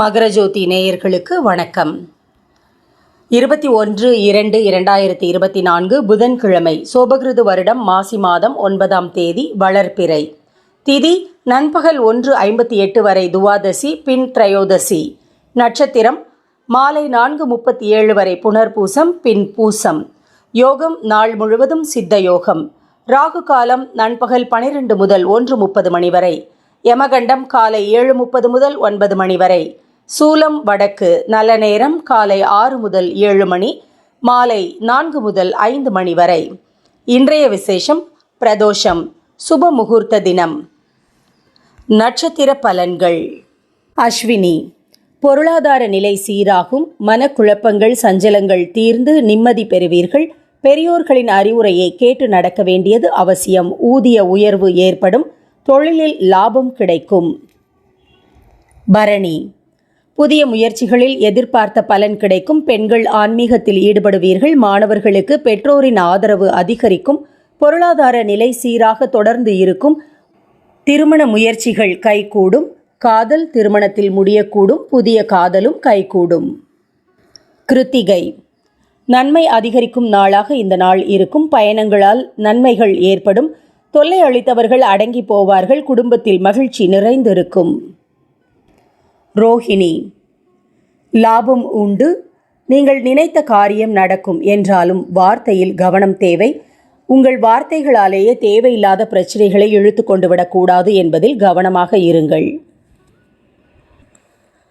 மகரஜோதி நேயர்களுக்கு வணக்கம். இருபத்தி ஒன்று இரண்டு இரண்டாயிரத்தி இருபத்தி நான்கு புதன்கிழமை சோபகிருது வருடம் மாசி மாதம் ஒன்பதாம் தேதி வளர்ப்பிறை திதி நண்பகல் ஒன்று ஐம்பத்தி எட்டு வரை துவாதசி பின் திரையோதசி. நட்சத்திரம் மாலை நான்கு முப்பத்தி ஏழு வரை புனர்பூசம் பின் பூசம். யோகம் நாள் முழுவதும் சித்த யோகம் ராகு காலம் நண்பகல் பனிரெண்டு முதல் ஒன்று முப்பது மணி வரை. யமகண்டம் காலை ஏழு முப்பது முதல் ஒன்பது மணி வரை. சூலம் வடக்கு நல்ல நேரம் காலை ஆறு முதல் ஏழு மணி மாலை நான்கு முதல் ஐந்து மணி வரை. இன்றைய விசேஷம் பிரதோஷம் சுப முகூர்த்த தினம். நட்சத்திர பலன்கள். அஸ்வினி பொருளாதார நிலை சீராகும் மனக்குழப்பங்கள் சஞ்சலங்கள் தீர்ந்து நிம்மதி பெறுவீர்கள். பெரியோர்களின் அறிவுரையை கேட்டு நடக்க வேண்டியது அவசியம். ஊதிய உயர்வு ஏற்படும் தொழிலில் லாபம் கிடைக்கும். பரணி புதிய முயற்சிகளில் எதிர்பார்த்த பலன் கிடைக்கும். பெண்கள் ஆன்மீகத்தில் ஈடுபடுவீர்கள். மாணவர்களுக்கு பெற்றோரின் ஆதரவு அதிகரிக்கும். பொருளாதார நிலை சீராக தொடர்ந்து இருக்கும். திருமண முயற்சிகள் கைகூடும். காதல் திருமணத்தில் முடியக்கூடும். புதிய காதலும் கைகூடும். கிருத்திகை. நன்மை அதிகரிக்கும் நாளாக இந்த நாள் இருக்கும். பயணங்களால் நன்மைகள் ஏற்படும். தொல்லை அளித்தவர்கள் அடங்கி போவார்கள். குடும்பத்தில் மகிழ்ச்சி நிறைந்திருக்கும். ரோஹிணி. லாபம் உண்டு நீங்கள் நினைத்த காரியம் நடக்கும் என்றாலும் வார்த்தையில் கவனம் தேவை. உங்கள் வார்த்தைகளாலேயே தேவையில்லாத பிரச்சனைகளை இழுத்து கொண்டு விடக்கூடாது என்பதில் கவனமாக இருங்கள்.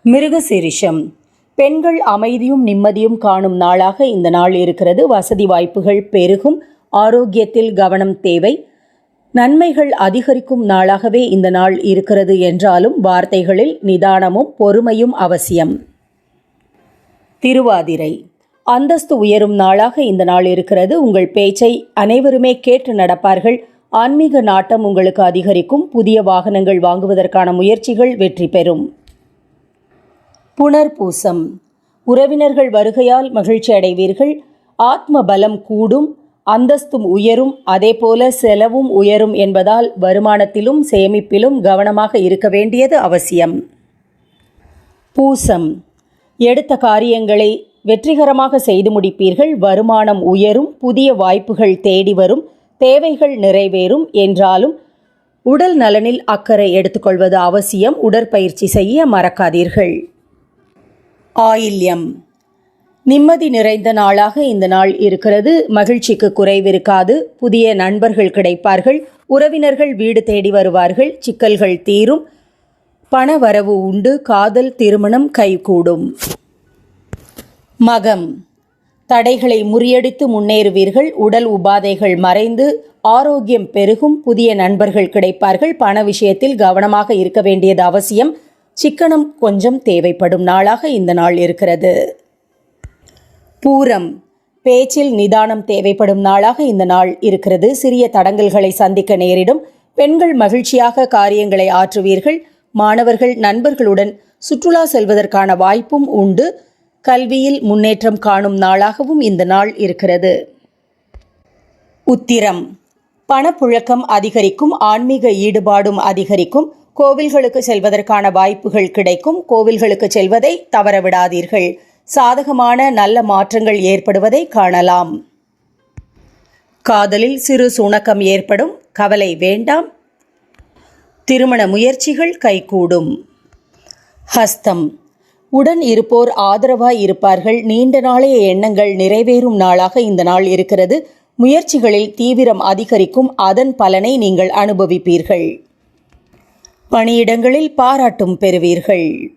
மிருகசிரிஷம். பெண்கள் அமைதியும் நிம்மதியும் காணும் நாளாக இந்த நாள் இருக்கிறது. வசதி வாய்ப்புகள் பெருகும். ஆரோக்கியத்தில் கவனம் தேவை. நன்மைகள் அதிகரிக்கும் நாளாகவே இந்த நாள் இருக்கிறது என்றாலும் வார்த்தைகளில் நிதானமும் பொறுமையும் அவசியம். திருவாதிரை. அந்தஸ்து உயரும் நாளாக இந்த நாள் இருக்கிறது. உங்கள் பேச்சை அனைவருமே கேட்டு நடப்பார்கள். ஆன்மீக நாட்டம் உங்களுக்கு அதிகரிக்கும். புதிய வாகனங்கள் வாங்குவதற்கான முயற்சிகள் வெற்றி பெறும். புனர்பூசம். உறவினர்கள் வருகையால் மகிழ்ச்சி அடைவீர்கள் ஆத்ம பலம் கூடும். அந்தஸ்தும் உயரும் அதேபோல செலவும் உயரும் என்பதால் வருமானத்திலும் சேமிப்பிலும் கவனமாக இருக்க வேண்டியது அவசியம். பூசம். எடுத்த காரியங்களை வெற்றிகரமாக செய்து முடிப்பீர்கள். வருமானம் உயரும் புதிய வாய்ப்புகள் தேடி வரும் தேவைகள் நிறைவேறும் என்றாலும் உடல் நலனில் அக்கறை எடுத்துக்கொள்வது அவசியம். உடற்பயிற்சி செய்ய மறக்காதீர்கள். ஆயில்யம். நிம்மதி நிறைந்த நாளாக இந்த நாள் இருக்கிறது. மகிழ்ச்சிக்கு குறைவிருக்காது. புதிய நண்பர்கள் கிடைப்பார்கள். உறவினர்கள் வீடு தேடி வருவார்கள். சிக்கல்கள் தீரும். பண வரவு உண்டு. காதல் திருமணம் கைகூடும் மகம். தடைகளை முறியடித்து முன்னேறுவீர்கள். உடல் உபாதைகள் மறைந்து ஆரோக்கியம் பெருகும். புதிய நண்பர்கள் கிடைப்பார்கள். பண விஷயத்தில் கவனமாக இருக்க வேண்டியது அவசியம். சிக்கனம் கொஞ்சம் தேவைப்படும் நாளாக இந்த நாள் இருக்கிறது. பூரம். பேச்சில் நிதானம் தேவைப்படும் நாளாக இந்த நாள் இருக்கிறது. சிறிய தடங்கல்களை சந்திக்க நேரிடும். பெண்கள் மகிழ்ச்சியாக காரியங்களை ஆற்றுவீர்கள். மாணவர்கள் நண்பர்களுடன் சுற்றுலா செல்வதற்கான வாய்ப்பும் உண்டு. கல்வியில் முன்னேற்றம் காணும் நாளாகவும் இந்த நாள் இருக்கிறது. உத்திரம். பணப்புழக்கம் அதிகரிக்கும் ஆன்மீக ஈடுபாடும் அதிகரிக்கும். கோவில்களுக்கு செல்வதற்கான வாய்ப்புகள் கிடைக்கும். கோவில்களுக்கு செல்வதை தவறவிடாதீர்கள். சாதகமான நல்ல மாற்றங்கள் ஏற்படுவதை காணலாம். காதலில் சிறு சுணக்கம் ஏற்படும். கவலை வேண்டாம். திருமண முயற்சிகள் கைகூடும். ஹஸ்தம். உடன் இருப்போர் ஆதரவாய் இருப்பார்கள். நீண்ட நாளைய எண்ணங்கள் நிறைவேறும் நாளாக இந்த நாள் இருக்கிறது. முயற்சிகளில் தீவிரம் அதிகரிக்கும். அதன் பலனை நீங்கள் அனுபவிப்பீர்கள். பணியிடங்களில் பாராட்டும் பெறுவீர்கள்.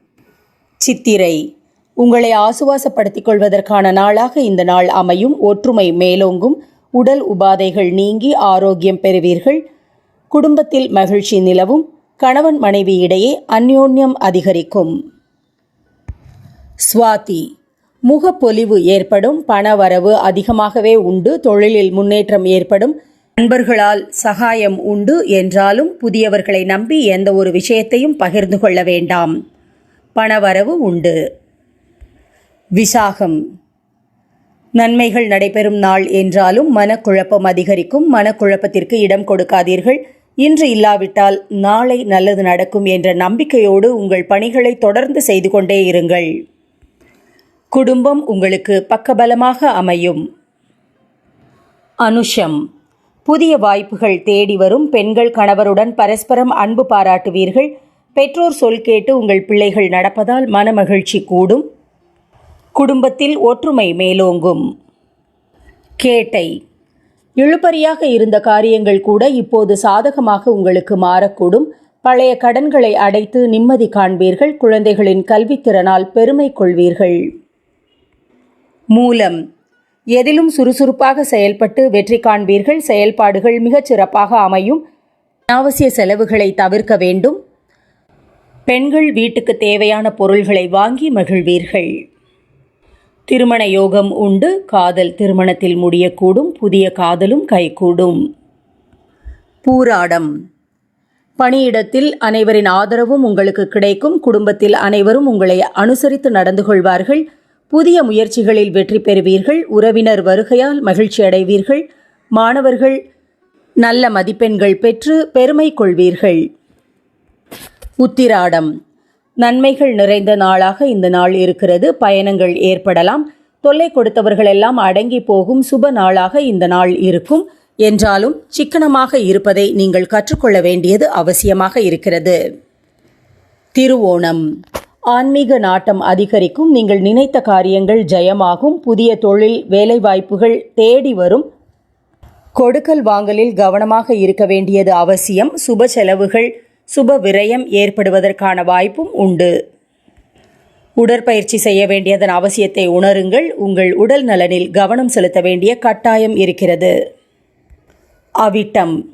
சித்திரை. உங்களை ஆசுவாசப்படுத்திக் கொள்வதற்கான நாளாக இந்த நாள் அமையும். ஒற்றுமை மேலோங்கும். உடல் உபாதைகள் நீங்கி ஆரோக்கியம் பெறுவீர்கள். குடும்பத்தில் மகிழ்ச்சி நிலவும். கணவன் மனைவி இடையே அந்யோன்யம் அதிகரிக்கும். சுவாதி. முகப்பொலிவு ஏற்படும். பணவரவு அதிகமாகவே உண்டு. தொழிலில் முன்னேற்றம் ஏற்படும். நண்பர்களால் சகாயம் உண்டு என்றாலும் புதியவர்களை நம்பி எந்த ஒரு விஷயத்தையும் பகிர்ந்து கொள்ள வேண்டாம். பணவரவு உண்டு. விசாகம். நன்மைகள் நடைபெறும் நாள் என்றாலும் மனக்குழப்பம் அதிகரிக்கும். மனக்குழப்பத்திற்கு இடம் கொடுக்காதீர்கள். இன்று இல்லாவிட்டால் நாளை நல்லது நடக்கும் என்ற நம்பிக்கையோடு உங்கள் பணிகளை தொடர்ந்து செய்து கொண்டே இருங்கள். குடும்பம் உங்களுக்கு பக்கபலமாக அமையும். அனுஷம். புதிய வாய்ப்புகள் தேடி வரும். பெண்கள் கணவருடன் பரஸ்பரம் அன்பு பாராட்டுவீர்கள். பெற்றோர் சொல் கேட்டு உங்கள் பிள்ளைகள் நடப்பதால் மனமகிழ்ச்சி கூடும். குடும்பத்தில் ஒற்றுமை மேலோங்கும். கேட்டை. இழுபறியாக இருந்த காரியங்கள் கூட இப்போது சாதகமாக உங்களுக்கு மாறக்கூடும். பழைய கடன்களை அடைத்து நிம்மதி காண்பீர்கள். குழந்தைகளின் கல்வித்திறனால் பெருமை கொள்வீர்கள். மூலம். எதிலும் சுறுசுறுப்பாக செயல்பட்டு வெற்றி காண்பீர்கள். செயல்பாடுகள் மிகச் சிறப்பாக அமையும். அனாவசிய செலவுகளை தவிர்க்க வேண்டும். பெண்கள் வீட்டுக்கு தேவையான பொருள்களை வாங்கி மகிழ்வீர்கள். திருமண யோகம் உண்டு. காதல் திருமணத்தில் முடியக்கூடும். புதிய காதலும் கைகூடும். பூராடம். பணியிடத்தில் அனைவரின் ஆதரவும் உங்களுக்கு கிடைக்கும். குடும்பத்தில் அனைவரும் உங்களை அனுசரித்து நடந்து கொள்வார்கள். புதிய முயற்சிகளில் வெற்றி பெறுவீர்கள். உறவினர் வருகையால் மகிழ்ச்சி அடைவீர்கள். மாணவர்கள் நல்ல மதிப்பெண்கள் பெற்று பெருமை கொள்வீர்கள். உத்திராடம். நன்மைகள் நிறைந்த நாளாக இந்த நாள் இருக்கிறது. பயணங்கள் ஏற்படலாம். தொல்லை கொடுத்தவர்கள் எல்லாம் அடங்கி போகும் சுப நாளாக இந்த நாள் இருக்கும். என்றாலும் சிக்கனமாக இருப்பதை நீங்கள் கற்றுக்கொள்ள வேண்டியது அவசியமாக இருக்கிறது. திருவோணம். ஆன்மீக நாட்டம் அதிகரிக்கும். நீங்கள் நினைத்த காரியங்கள் ஜெயமாகும். புதிய தொழில் வேலைவாய்ப்புகள் தேடி வரும். கொடுக்கல் வாங்கலில் கவனமாக இருக்க வேண்டியது அவசியம். சுப செலவுகள் சுப விரயம் ஏற்படுவதற்கான வாய்ப்பும் உண்டு. உடற்பயிற்சி செய்ய வேண்டியதன் அவசியத்தை உணருங்கள். உங்கள் உடல் நலனில் கவனம் செலுத்த வேண்டிய கட்டாயம் இருக்கிறது. அவிட்டம்.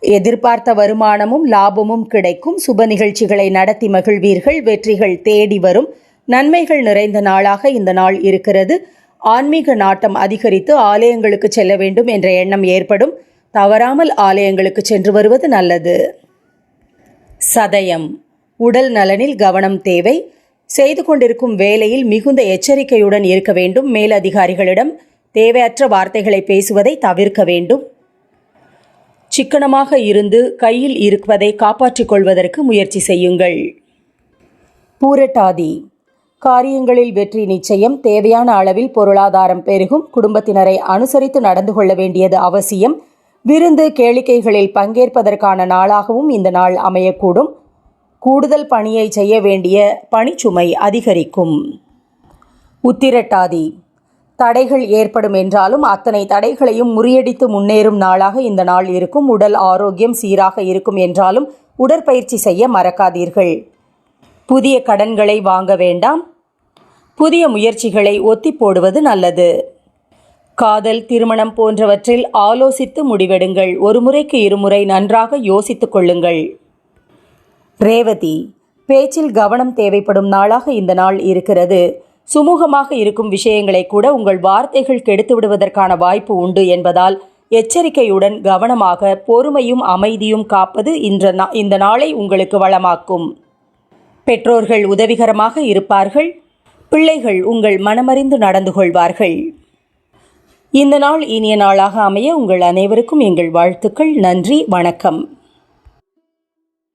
எதிர்பார்த்த வருமானமும் லாபமும் கிடைக்கும். சுப நிகழ்ச்சிகளை நடத்தி மகிழ்வீர்கள். வெற்றிகள் தேடி வரும். நன்மைகள் நிறைந்த நாளாக இந்த நாள் இருக்கிறது. ஆன்மீக நாட்டம் அதிகரித்து ஆலயங்களுக்கு செல்ல வேண்டும் என்ற எண்ணம் ஏற்படும். தவறாமல் ஆலயங்களுக்கு சென்று வருவது நல்லது. சதயம். உடல் நலனில் கவனம் தேவை. செய்து கொண்டிருக்கும் வேலையில் மிகுந்த எச்சரிக்கையுடன் இருக்க வேண்டும். மேலதிகாரிகளிடம் தேவையற்ற வார்த்தைகளை பேசுவதை தவிர்க்க வேண்டும். சிக்கனமாக இருந்து கையில் இருப்பதை காப்பாற்றிக் கொள்வதற்கு முயற்சி செய்யுங்கள். பூரட்டாதி. காரியங்களில் வெற்றி நிச்சயம். தேவையான அளவில் பொருளாதாரம் பெருகும். குடும்பத்தினரை அனுசரித்து நடந்து கொள்ள வேண்டியது அவசியம். விருந்து கேளிக்கைகளில் பங்கேற்பதற்கான நாளாகவும் இந்த நாள் அமையக்கூடும். கூடுதல் பணியை செய்ய வேண்டிய பணிச்சுமை அதிகரிக்கும். உத்திரட்டாதி. தடைகள் ஏற்படும் என்றாலும் அத்தனை தடைகளையும் முறியடித்து முன்னேறும் நாளாக இந்த நாள் இருக்கும். உடல் ஆரோக்கியம் சீராக இருக்கும் என்றாலும் உடற்பயிற்சி செய்ய மறக்காதீர்கள். புதிய கடன்களை வாங்க வேண்டாம். புதிய முயற்சிகளை ஒத்தி போடுவது நல்லது. காதல் திருமணம் போன்றவற்றில் ஆலோசித்து முடிவெடுங்கள். ஒரு முறைக்கு இருமுறை நன்றாக யோசித்துக் கொள்ளுங்கள். ரேவதி பேச்சில் கவனம் தேவைப்படும் நாளாக இந்த நாள் இருக்கிறது. சுமூகமாக இருக்கும் விஷயங்களை கூட உங்கள் வார்த்தைகள் கெடுத்து விடுவதற்கான வாய்ப்பு உண்டு என்பதால் எச்சரிக்கையுடன் கவனமாக பொறுமையும் அமைதியும் காப்பது இன்ற நா- இந்த நாளை உங்களுக்கு வளமாக்கும். பெற்றோர்கள் உதவிகரமாக இருப்பார்கள். பிள்ளைகள் உங்கள் மனமறிந்து நடந்து கொள்வார்கள். இந்த நாள் இனிய நாளாக அமைய உங்கள் அனைவருக்கும் எங்கள் வாழ்த்துக்கள். நன்றி வணக்கம்.